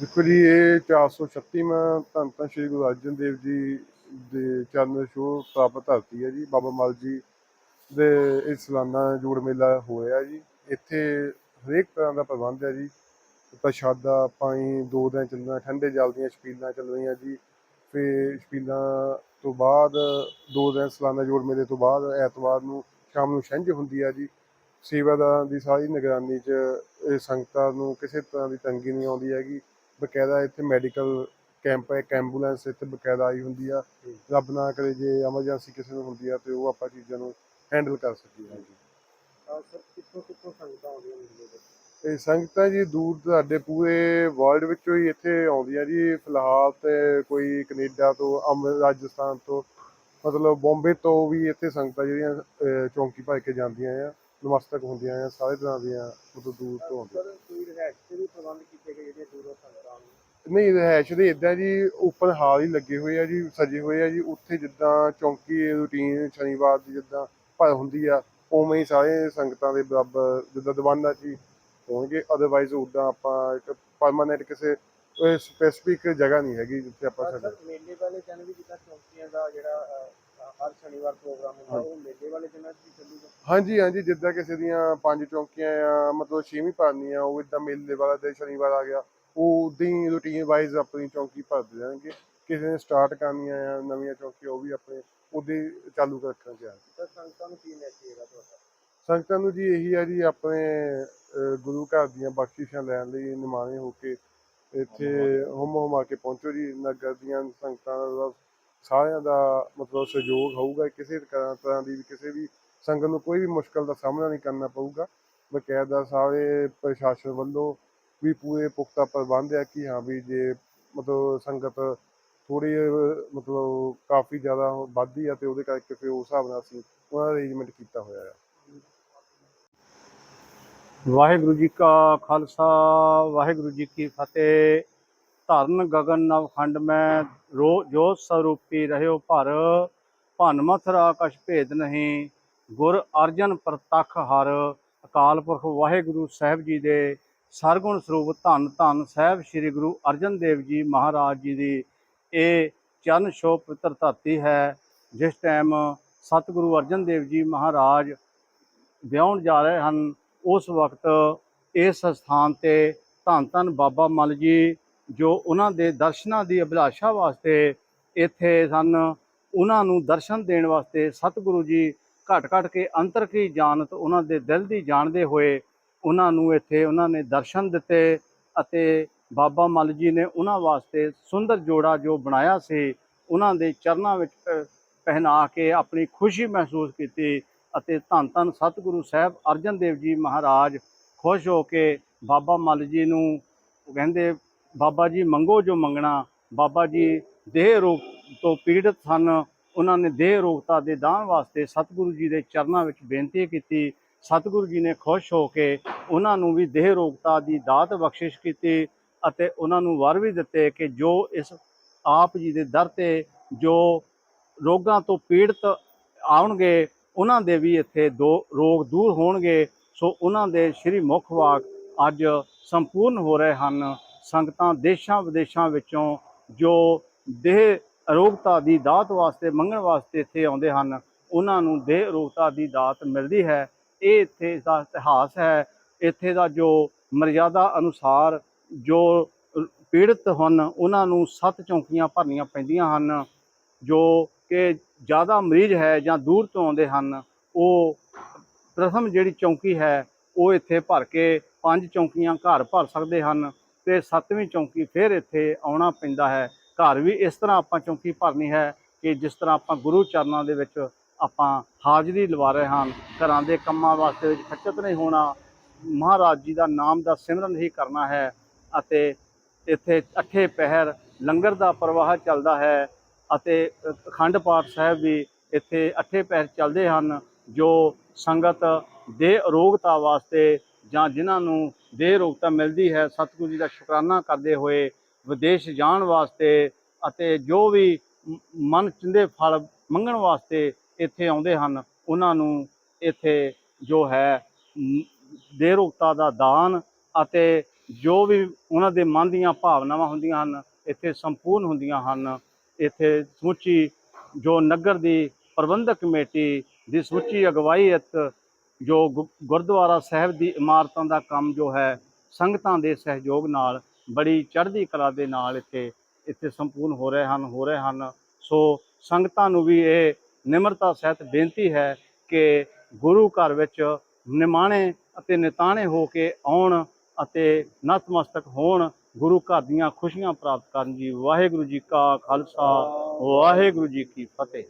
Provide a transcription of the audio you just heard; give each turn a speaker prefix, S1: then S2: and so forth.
S1: ਦੇਖੋ ਜੀ, ਇਹ 436ਵਾਂ ਧੰਨ ਧੰਨ ਸ਼੍ਰੀ ਗੁਰੂ ਅਰਜਨ ਦੇਵ ਜੀ ਦੇ ਚਰਨ ਛੋਹ ਪ੍ਰਾਪਤ ਧਰਤੀ ਹੈ ਜੀ। ਬਾਬਾ ਮਾਲ ਜੀ ਦੇ ਇਹ ਸਾਲਾਨਾ ਜੋੜ ਮੇਲਾ ਹੋਇਆ ਜੀ। ਇੱਥੇ ਹਰੇਕ ਤਰ੍ਹਾਂ ਦਾ ਪ੍ਰਬੰਧ ਹੈ ਜੀ। ਪ੍ਰਸ਼ਾਦਾ ਪਾਣੀ ਦੋ ਦਿਨ ਚੱਲਣਾ, ਠੰਡੇ ਜਲ ਦੀਆਂ ਛਪੀਲਾਂ ਚੱਲ ਰਹੀਆਂ ਜੀ। ਫਿਰ ਛਪੀਲਾਂ ਤੋਂ ਬਾਅਦ, ਦੋ ਦਿਨ ਸਾਲਾਨਾ ਜੋੜ ਮੇਲੇ ਤੋਂ ਬਾਅਦ, ਐਤਵਾਰ ਨੂੰ ਸ਼ਾਮ ਨੂੰ ਛਿੰਝ ਹੁੰਦੀ ਹੈ ਜੀ। ਸੇਵਾਦਾਰਾਂ ਦੀ ਸਾਰੀ ਨਿਗਰਾਨੀ 'ਚ ਇਹ ਸੰਗਤਾਂ ਨੂੰ ਕਿਸੇ ਤਰ੍ਹਾਂ ਦੀ ਤੰਗੀ ਨਹੀਂ ਆਉਂਦੀ ਹੈਗੀ। ਬਕਾਇਦਾ ਇੱਥੇ ਮੈਡੀਕਲ ਕੈਂਪ ਹੈ ਇੱਕ ਐਂਬੂਲੈਂਸ ਇੱਥੇ ਬਕਾਇਦਾ ਆਈ ਹੁੰਦੀ ਆ। ਰੱਬ ਨਾ ਕਰੇ ਜੇ ਐਮਰਜੈਂਸੀ ਕਿਸੇ ਨੂੰ ਹੁੰਦੀ ਆ ਤੇ ਉਹ ਆਪਾਂ ਚੀਜ਼ਾਂ ਨੂੰ ਹੈਂਡਲ ਕਰ ਸਕੀਏ। ਜੀ
S2: ਸਰ ਕਿੱਥੋਂ ਕਿੱਥੋਂ ਸੰਗਤਾਂ ਆਉਂਦੀਆਂ
S1: ਇਹ ਸੰਗਤਾਂ ਜੀ ਦੂਰ ਤੁਹਾਡੇ ਪੂਰੇ ਵਰਲਡ ਵਿੱਚੋਂ ਹੀ ਇੱਥੇ ਆਉਂਦੀਆਂ ਜੀ। ਫਿਲਹਾਲ ਤੇ ਕੋਈ ਕੈਨੇਡਾ ਤੋਂ ਅੰਮ੍ਰਿਤ ਰਾਜਸਥਾਨ ਤੋਂ ਮਤਲਬ ਬੰਬੇ ਤੋਂ ਵੀ ਇੱਥੇ ਸੰਗਤਾਂ ਜਿਹੜੀਆਂ ਚੌਂਕੀ ਭਰ ਕੇ ਜਾਂਦੀਆਂ ਆ। ਨਮਸਤਕ ਹੁੰਦੀਆਂ ਆ ਸਾਰੇ ਤਰ੍ਹਾਂ ਦੀਆਂ ਮਤਲਬ ਦੂਰ ਤੋਂ ਆਉਂਦੀਆਂ।
S2: ਸਰ ਕੋਈ ਰਿਹਾਇਸ਼ ਦੇ ਵੀ ਪ੍ਰਬੰਧ ਕੀਤੇ ਗਏ ਜਿਹੜੇ ਦੂਰੋਂ ਸੰਗਤਾਂ ਆਉਂਦੀਆਂ
S1: ਨਹੀਂ ਰਹਿਸ਼ ਦੇ ਇਦਾਂ ਜੀ ਓਪਨ ਹਾਲ ਹੀ ਲੱਗੇ ਹੋਏ ਆ ਜੀ ਸਜੇ ਹੋਏ ਆ ਜੀ। ਉੱਥੇ ਜਿੱਦਾਂ ਚੌਂਕੀ ਰੂਟੀਨ ਸ਼ਨੀਵਾਰ ਦੀ ਜਿੱਦਾਂ ਭਰ ਹੁੰਦੀ ਆ ਉਵੇਂ ਹੀ ਸਾਰੇ ਸੰਗਤਾਂ ਦੇ ਬਰਾਬਰ ਜਿੱਦਾਂ ਦੀਵਾਨਾਂ 'ਚ ਹੀ ਹੋਣਗੇ। ਅਦਰਵਾਈਜ਼ ਉਦਾਂ ਆਪਾਂ ਇੱਕ ਪਰਮਾਨੈਂਟ ਕਿਸੇ ਸਪੈਸੀਫਿਕ ਜਗ੍ਹਾ ਨਹੀਂ ਹੈਗੀ ਜਿੱਥੇ ਆਪਾਂ ਸਾਡੇ
S2: ਮੇਲੇ ਵਾਲੇ ਦਿਨ ਵੀ ਜਿੱਦਾਂ ਚੌਂਕੀਆਂ ਦਾ ਜਿਹੜਾ ਹਰ ਸ਼ਨੀਵਾਰ ਪ੍ਰੋਗਰਾਮ ਹੁੰਦਾ ਉਹ ਮੇਲੇ ਵਾਲੇ ਦਿਨਾਂ 'ਚ ਵੀ ਚੱਲੂਗਾ।
S1: ਹਾਂਜੀ ਹਾਂਜੀ ਜਿੱਦਾਂ ਕਿਸੇ ਦੀਆਂ ਪੰਜ ਚੌਂਕੀਆਂ ਆ ਮਤਲਬ ਛੇਵੀਂ ਭਰਨੀ ਆ ਉਹ ਇਦਾਂ ਮੇਲੇ ਵਾਲਾ ਦਿਨ ਸ਼ਨੀਵਾਰ ਆ ਗਿਆ ਉਹ ਉਦਾਂ ਹੀ ਰੂਟੀਨ ਵਾਈਜ਼ ਆਪਣੀ ਚੌਂਕੀ ਭਰਦੇ ਜਾਣਗੇ ਕਿਸੇ ਨੇ ਸਟਾਰਟ ਕਰਨੀਆਂ ਆ ਨਵੀਆਂ ਚੌਂਕੀਆਂ ਉਹ ਵੀ ਆਪਣੇ ਹੀ ਚਾਲੂ ਰੱਖਣ ਚ ਆ
S2: ਸਰ ਸੰਗਤਾਂ ਨੂੰ ਕੀ ਮੈਸੇਜ ਹੈਗਾ ਤੁਹਾਡਾ?
S1: ਸੰਗਤਾਂ ਨੂੰ ਜੀ ਇਹੀ ਆ ਜੀ ਆਪਣੇ ਗੁਰੂ ਘਰ ਦੀਆਂ ਬਖਸ਼ਿਸ਼ਾਂ ਲੈਣ ਲਈ ਨਿਮਾਣੇ ਹੋ ਕੇ ਇੱਥੇ ਹੁਮ ਹੁਮਾ ਕੇ ਪਹੁੰਚੋ ਜੀ ਨਗਰ ਦੀਆਂ ਸੰਗਤਾਂ ਦਾ ਸਾਰਿਆਂ ਦਾ ਮਤਲਬ ਸਹਿਯੋਗ ਹੋਊਗਾ, ਕਿਸੇ ਤਰ੍ਹਾਂ ਦੀ ਕਿਸੇ ਵੀ ਸੰਗਤ ਨੂੰ ਕੋਈ ਵੀ ਮੁਸ਼ਕਲ ਦਾ ਸਾਹਮਣਾ ਨਹੀਂ ਕਰਨਾ ਪਊਗਾ। ਬਕਾਇਦਾ ਸਾਰੇ ਪ੍ਰਸ਼ਾਸਨ ਵੱਲੋਂ ਵੀ ਪੂਰੇ ਪੁਖਤਾ ਪ੍ਰਬੰਧ ਹੈ ਕਿ ਹਾਂ ਵੀ ਜੇ ਮਤਲਬ ਸੰਗਤ ਥੋੜੀ ਮਤਲਬ ਕਾਫੀ ਜ਼ਿਆਦਾ ਵੱਧਦੀ ਆ ਤੇ ਉਹਦੇ ਕਰਕੇ ਫਿਰ ਉਸ ਹਿਸਾਬ ਨਾਲ ਅਸੀਂ ਉਹਨਾਂ ਦਾ ਅਰੇਂਜਮੈਂਟ ਕੀਤਾ ਹੋਇਆ ਹੈ
S3: ਵਾਹਿਗੁਰੂ ਜੀ ਕਾ ਖਾਲਸਾ, ਵਾਹਿਗੁਰੂ ਜੀ ਕੀ ਫਤਿਹ। ਧਰਨ ਗਗਨ ਨਵਖੰਡ ਮੈਂ ਰੋ ਜੋਤ ਸਰੂਪੀ ਰਹਿਓ ਭਰ, ਭਨ ਮਥੁਰ ਆਕਾਸ਼ ਭੇਦ ਨਹੀਂ, ਗੁਰ ਅਰਜਨ ਪ੍ਰਤੱਖ ਹਰ, ਅਕਾਲ ਪੁਰਖ ਵਾਹਿਗੁਰੂ ਸਾਹਿਬ ਜੀ ਦੇ, ਸਰਗੁਣ ਸਰੂਪ ਧੰਨ ਧੰਨ ਸਾਹਿਬ ਸ੍ਰੀ ਗੁਰੂ ਅਰਜਨ ਦੇਵ ਜੀ ਮਹਾਰਾਜ ਜੀ ਦੀ ਇਹ ਚਰਨ ਛੋਹ ਪਵਿੱਤਰ ਧਰਤੀ ਹੈ, ਜਿਸ ਟਾਈਮ ਸਤਿਗੁਰੂ ਅਰਜਨ ਦੇਵ ਜੀ ਮਹਾਰਾਜ ਵਿਆਹਣ ਜਾ ਰਹੇ ਹਨ, ਉਸ ਵਕਤ ਇਸ ਸਥਾਨ ਤੇ ਧੰਨ ਧੰਨ ਬਾਬਾ ਮਲ ਜੀ ਜੋ ਉਹਨਾਂ ਦੇ ਦਰਸ਼ਨਾਂ ਦੀ ਅਭਿਲਾਸ਼ਾ ਵਾਸਤੇ ਇੱਥੇ ਸਨ, ਉਹਨਾਂ ਨੂੰ ਦਰਸ਼ਨ ਦੇਣ ਵਾਸਤੇ ਸਤਿਗੁਰੂ ਜੀ ਘਟ ਘਟ ਕੇ ਅੰਤਰ ਕੀ ਜਾਣਤ ਉਹਨਾਂ ਦੇ ਦਿਲ ਦੀ ਜਾਣਦੇ ਹੋਏ ਉਹਨਾਂ ਨੂੰ ਇੱਥੇ ਉਹਨਾਂ ਨੇ ਦਰਸ਼ਨ ਦਿੱਤੇ ਅਤੇ ਬਾਬਾ ਮਲ ਜੀ ਨੇ ਉਹਨਾਂ ਵਾਸਤੇ ਸੁੰਦਰ ਜੋੜਾ ਜੋ ਬਣਾਇਆ ਸੀ, ਉਹਨਾਂ ਦੇ ਚਰਨਾਂ ਵਿੱਚ ਪ- ਪਹਿਨਾ ਕੇ ਆਪਣੀ ਖੁਸ਼ੀ ਮਹਿਸੂਸ ਕੀਤੀ ਅਤੇ ਧੰਨ ਧੰਨ ਸਤਿਗੁਰੂ ਸਾਹਿਬ ਅਰਜਨ ਦੇਵ ਜੀ ਮਹਾਰਾਜ ਖੁਸ਼ ਹੋ ਕੇ ਬਾਬਾ ਮਲ ਜੀ ਨੂੰ ਕਹਿੰਦੇ ਬਾਬਾ ਜੀ ਮੰਗੋ ਜੋ ਮੰਗਣਾ, ਬਾਬਾ ਜੀ ਦੇਹ ਰੋਗ ਤੋਂ ਪੀੜਤ ਸਨ, ਉਹਨਾਂ ਨੇ ਦੇਹ ਰੋਗਤਾ ਦੇ ਦਾਨ ਵਾਸਤੇ ਸਤਿਗੁਰੂ ਜੀ ਦੇ ਚਰਨਾਂ ਵਿੱਚ ਬੇਨਤੀ ਕੀਤੀ। ਸਤਿਗੁਰੂ ਜੀ ਨੇ ਖੁਸ਼ ਹੋ ਕੇ ਉਹਨਾਂ ਨੂੰ ਵੀ ਦੇਹ ਰੋਗਤਾ ਦੀ ਦਾਤ ਬਖਸ਼ਿਸ਼ ਕੀਤੀ ਅਤੇ ਉਹਨਾਂ ਨੂੰ ਵਰ ਵੀ ਦਿੱਤੇ ਕਿ ਜੋ ਇਸ ਆਪ ਜੀ ਦੇ ਦਰ ਤੇ ਜੋ ਰੋਗਾਂ ਤੋਂ ਪੀੜਤ ਆਉਣਗੇ, ਉਹਨਾਂ ਦੇ ਵੀ ਇੱਥੇ ਦੋ ਰੋਗ ਦੂਰ ਹੋਣਗੇ। ਸੋ ਉਹਨਾਂ ਦੇ ਸ਼੍ਰੀ ਮੁਖ ਵਾਕ ਅੱਜ ਸੰਪੂਰਨ ਹੋ ਰਹੇ ਹਨ। ਸੰਗਤਾਂ ਦੇਸ਼ਾਂ ਵਿਦੇਸ਼ਾਂ ਵਿੱਚੋਂ ਜੋ ਦੇਹ ਅਰੋਗਤਾ ਦੀ ਦਾਤ ਵਾਸਤੇ, ਮੰਗਣ ਵਾਸਤੇ ਇੱਥੇ ਆਉਂਦੇ ਹਨ, ਉਹਨਾਂ ਨੂੰ ਦੇਹ ਅਰੋਗਤਾ ਦੀ ਦਾਤ ਮਿਲਦੀ ਹੈ। ਇਹ ਇੱਥੇ ਦਾ ਇਤਿਹਾਸ ਹੈ। ਇੱਥੇ ਦਾ ਜੋ ਮਰਜ਼ਾਦਾ ਅਨੁਸਾਰ ਜੋ ਪੀੜਤ ਹਨ, ਉਹਨਾਂ ਨੂੰ ਸੱਤ ਚੌਂਕੀਆਂ ਭਰਨੀਆਂ ਪੈਂਦੀਆਂ ਹਨ। ਜੋ ਕਿ ਜ਼ਿਆਦਾ ਮਰੀਜ਼ ਹੈ ਜਾਂ ਦੂਰ ਤੋਂ ਆਉਂਦੇ ਹਨ, ਉਹ ਪ੍ਰਥਮ ਜਿਹੜੀ ਚੌਂਕੀ ਹੈ, ਉਹ ਇੱਥੇ ਭਰ ਕੇ ਪੰਜ ਚੌਂਕੀਆਂ ਘਰ ਭਰ ਸਕਦੇ ਹਨ। ਤੇ ਸੱਤਵੀਂ ਚੌਂਕੀ ਫਿਰ ਇੱਥੇ ਆਉਣਾ ਪੈਂਦਾ ਹੈ। ਘਰ ਵੀ ਇਸ ਤਰ੍ਹਾਂ ਆਪਾਂ ਚੌਂਕੀ ਭਰਨੀ ਹੈ ਕਿ ਜਿਸ ਤਰ੍ਹਾਂ ਆਪਾਂ ਗੁਰੂ ਚਰਨਾਂ ਦੇ ਵਿੱਚ ਆਪਾਂ ਹਾਜ਼ਰੀ ਲਵਾ ਰਹੇ ਹਾਂ, ਘਰਾਂ ਦੇ ਕੰਮਾਂ ਵਾਸਤੇ ਵਿੱਚ ਖੱਚਤ ਨਹੀਂ ਹੋਣਾ, ਮਹਾਰਾਜ ਜੀ ਦਾ ਨਾਮ ਦਾ ਸਿਮਰਨ ਹੀ ਕਰਨਾ ਹੈ ਅਤੇ ਇੱਥੇ ਅੱਠੇ ਪਹਿਰ ਲੰਗਰ ਦਾ ਪ੍ਰਵਾਹ ਚੱਲਦਾ ਹੈ ਅਤੇ ਅਖੰਡ ਪਾਠ ਸਾਹਿਬ ਵੀ ਇੱਥੇ ਅੱਠੇ ਪਹਿਰ ਚੱਲਦੇ ਹਨ ਜੋ ਸੰਗਤ ਦੇ ਅਰੋਗਤਾ ਵਾਸਤੇ ਜਾਂ ਜਿਨ੍ਹਾਂ ਨੂੰ ਦੇ ਅਰੋਗਤਾ ਮਿਲਦੀ ਹੈ। ਸਤਿਗੁਰੂ ਜੀ ਦਾ ਸ਼ੁਕਰਾਨਾ ਕਰਦੇ ਹੋਏ ਵਿਦੇਸ਼ ਜਾਣ ਵਾਸਤੇ ਅਤੇ ਜੋ ਵੀ ਮਨ ਚਿੰਦੇ ਫਲ ਮੰਗਣ ਵਾਸਤੇ ਇੱਥੇ ਆਉਂਦੇ ਹਨ, ਉਹਨਾਂ ਨੂੰ ਇੱਥੇ ਜੋ ਹੈ ਦੇ ਅਰੋਗਤਾ ਦਾ ਦਾਨ ਅਤੇ ਜੋ ਵੀ ਉਹਨਾਂ ਦੇ ਮਨ ਦੀਆਂ ਭਾਵਨਾਵਾਂ ਹੁੰਦੀਆਂ ਹਨ, ਇੱਥੇ ਸੰਪੂਰਨ ਹੁੰਦੀਆਂ ਹਨ। ਇੱਥੇ ਸਮੁੱਚੀ ਜੋ ਨਗਰ ਦੀ ਪ੍ਰਬੰਧਕ ਕਮੇਟੀ ਦੀ ਸਮੁੱਚੀ ਅਗਵਾਈ ਅਤੇ ਜੋ ਗੁ- ਗੁਰਦੁਆਰਾ ਸਾਹਿਬ ਦੀ ਇਮਾਰਤਾਂ ਦਾ ਕੰਮ ਜੋ ਹੈ, ਸੰਗਤਾਂ ਦੇ ਸਹਿਯੋਗ ਨਾਲ ਬੜੀ ਚੜ੍ਹਦੀ ਕਲਾ ਦੇ ਨਾਲ ਇੱਥੇ ਇੱਥੇ ਸੰਪੂਰਨ ਹੋ ਰਹੇ ਹਨ, ਹੋ ਰਹੇ ਹਨ। ਸੋ ਸੰਗਤਾਂ ਨੂੰ ਵੀ ਇਹ ਨਿਮਰਤਾ ਸਹਿਤ ਬੇਨਤੀ ਹੈ ਕਿ ਗੁਰੂ ਘਰ ਵਿੱਚ ਨਿਮਾਣੇ ਅਤੇ ਨਿਤਾਣੇ ਹੋ ਕੇ ਆਉਣ ਅਤੇ ਨਤਮਸਤਕ ਹੋਣ, ਗੁਰੂ ਘਰ ਦੀਆਂ ਖੁਸ਼ੀਆਂ ਪ੍ਰਾਪਤ ਕਰਨ ਜੀ। ਵਾਹਿਗੁਰੂ ਜੀ ਕਾ ਖਾਲਸਾ, ਵਾਹਿਗੁਰੂ ਜੀ ਕੀ ਫਤਿਹ।